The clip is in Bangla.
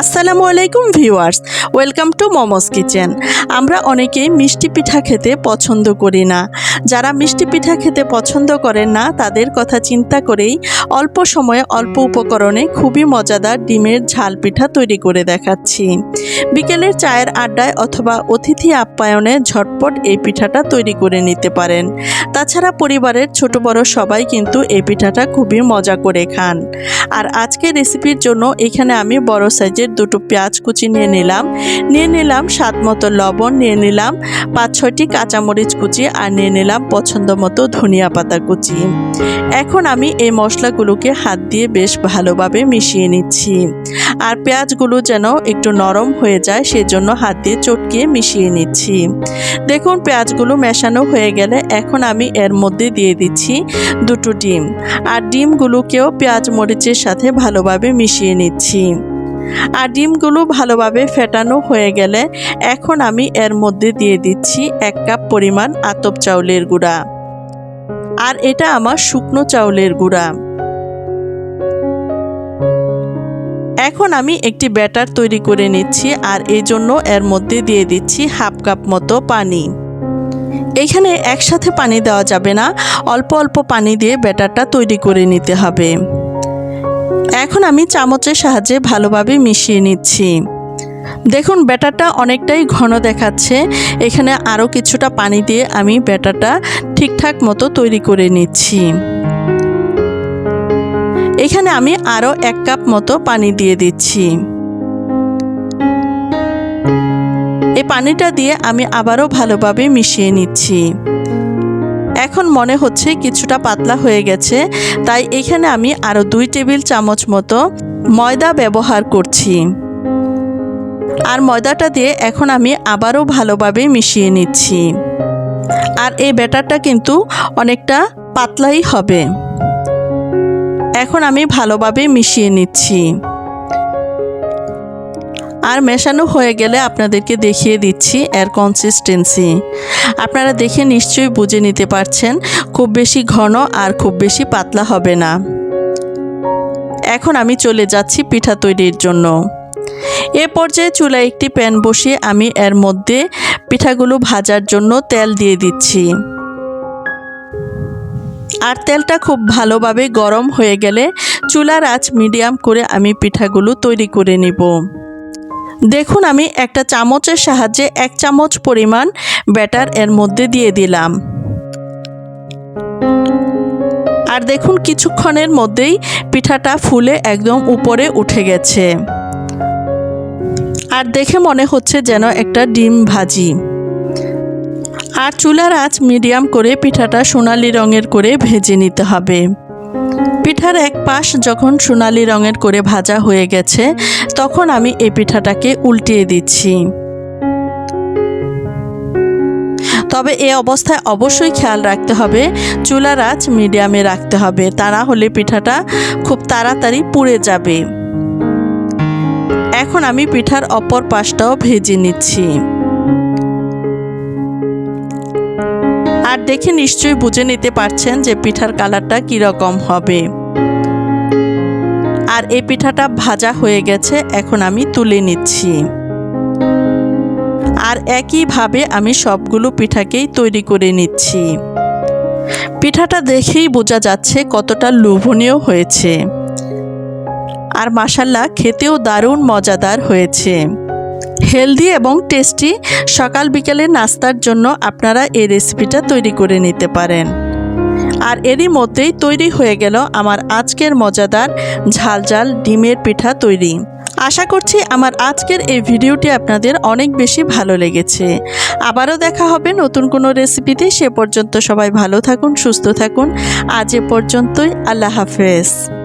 আসসালামু আলাইকুম viewers, welcome to Momos kitchen. আমরা অনেকেই মিষ্টি পিঠা খেতে পছন্দ করি না। যারা মিষ্টি পিঠা খেতে পছন্দ করেন না, তাদের কথা চিন্তা করেই অল্প সময়ে অল্প উপকরণে খুবই মজাদার ডিমের ঝাল পিঠা তৈরি করে দেখাচ্ছি। বিকেলের চায়ের আড্ডায় অথবা অতিথি আপ্যায়নে ঝটপট এই পিঠাটা তৈরি করে নিতে পারেন। তাছাড়া পরিবারের ছোট বড় সবাই কিন্তু এই পিঠাটা খুবই মজা করে খান। আর আজকের রেসিপির জন্য এখানে আমি বড় সাইজের দুটো পেঁয়াজ কুচি নিয়ে নিলাম। নিয়ে নিলাম স্বাদ মতো লবণ, নিয়ে নিলাম পাঁচ ছয়টি কাঁচামরিচ কুচি আর নিয়ে নিলাম পছন্দ মতো ধনিয়া পাতা কুচি। এখন আমি এই মশলাগুলোকে হাত দিয়ে বেশ ভালোভাবে মিশিয়ে নিচ্ছি। আর পেঁয়াজগুলো যেন একটু নরম হয়ে যায় সেজন্য হাত দিয়ে চটকিয়ে মিশিয়ে নিচ্ছি। দেখুন পেঁয়াজগুলো মেশানো হয়ে গেলে এখন আমি এর মধ্যে দিয়ে দিচ্ছি দুটো ডিম। আর ডিমগুলোকেও পেঁয়াজ মরিচের সাথে ভালোভাবে মিশিয়ে নিচ্ছি। আর ডিমগুলো ভালোভাবে ফেটানো হয়ে গেলে এখন আমি এর মধ্যে দিয়ে দিচ্ছি এক কাপ পরিমাণ আতপ চাউলের গুঁড়া। আর এটা আমার শুকনো চাউলের গুঁড়া। এখন আমি একটি ব্যাটার তৈরি করে নিচ্ছি আর এই জন্য এর মধ্যে দিয়ে দিচ্ছি হাফ কাপ মতো পানি। এখানে একসাথে পানি দেওয়া যাবে না, অল্প অল্প পানি দিয়ে ব্যাটারটা তৈরি করে নিতে হবে। এখন আমি চামচের সাহায্যে ভালোভাবে মিশিয়ে নিচ্ছি। দেখুন, ব্যাটারটা অনেকটাই ঘন দেখাচ্ছে। এখানে আরও কিছুটা পানি দিয়ে আমি ব্যাটারটা ঠিকঠাক মতো তৈরি করে নিচ্ছি। এখানে আমি আরও এক কাপ মতো পানি দিয়ে দিচ্ছি। এই পানিটা দিয়ে আমি আবারও ভালোভাবে মিশিয়ে নিচ্ছি। এখন মনে হচ্ছে কিছুটা পাতলা হয়ে গেছে, তাই এখানে আমি আরও দুই টেবিল চামচ মতো ময়দা ব্যবহার করছি। আর ময়দাটা দিয়ে এখন আমি আবারও ভালোভাবে মিশিয়ে নিচ্ছি। আর এই ব্যাটারটা কিন্তু অনেকটা পাতলাই হবে। এখন আমি ভালোভাবে মিশিয়ে নিচ্ছি। আর মেশানো হয়ে গেলে আপনাদেরকে দেখিয়ে দিচ্ছি এর কনসিস্টেন্সি আপনারা দেখে নিশ্চয়ই বুঝে নিতে পারছেন, খুব বেশি ঘন আর খুব বেশি পাতলা হবে না। এখন আমি চলে যাচ্ছি পিঠা তৈরির জন্য। এ পর্যায়ে চুলায় একটি প্যান বসিয়ে আমি এর মধ্যে পিঠাগুলো ভাজার জন্য তেল দিয়ে দিচ্ছি। আর তেলটা খুব ভালোভাবে গরম হয়ে গেলে চুলার আঁচ মিডিয়াম করে আমি পিঠাগুলো তৈরি করে নিব। দেখুন, আমি একটা চামচের সাহায্যে এক চামচ পরিমাণ ব্যাটার এর মধ্যে দিয়ে দিলাম। আর দেখুন, কিছুক্ষণের মধ্যেই পিঠাটা ফুলে একদম উপরে উঠে গেছে। আর দেখে মনে হচ্ছে যেন একটা ডিম ভাজি। আর চুলার আঁচ মিডিয়াম করে পিঠাটা সোনালি রঙের করে ভেজে নিতে হবে। পিঠার এক পাশ যখন সোনালি রঙের করে ভাজা হয়ে গেছে, তখন আমি এই পিঠাটাকে উল্টিয়ে দিচ্ছি। তবে এ অবস্থায় অবশ্যই খেয়াল রাখতে হবে, চুলার আঁচ মিডিয়ামে রাখতে হবে, তা না হলে পিঠাটা খুব তাড়াতাড়ি পুড়ে যাবে। এখন আমি পিঠার অপর পাশটাও ভেজে নিচ্ছি। আর দেখে নিশ্চয়ই বুঝে নিতে পারছেন যে পিঠার কালারটা কীরকম হবে। আর এই পিঠাটা ভাজা হয়ে গেছে, এখন আমি তুলে নিচ্ছি। আর একইভাবে আমি সবগুলো পিঠাকেই তৈরি করে নিচ্ছি। পিঠাটা দেখেই বোঝা যাচ্ছে কতটা লোভনীয় হয়েছে। আর মাসাল্লা খেতেও দারুণ মজাদার হয়েছে। হেলদি এবং টেস্টি সকাল বিকেলের নাস্তার জন্য আপনারা এই রেসিপিটা তৈরি করে নিতে পারেন। আর এরই মধ্যেই তৈরি হয়ে গেল আমার আজকের মজাদার ঝাল ঝাল ডিমের পিঠা তৈরি। আশা করছি আমার আজকের এই ভিডিওটি আপনাদের অনেক বেশি ভালো লেগেছে। আবারও দেখা হবে নতুন কোনো রেসিপিতে। সে পর্যন্ত সবাই ভালো থাকুন, সুস্থ থাকুন। আজ এ পর্যন্তই। আল্লাহ হাফেজ।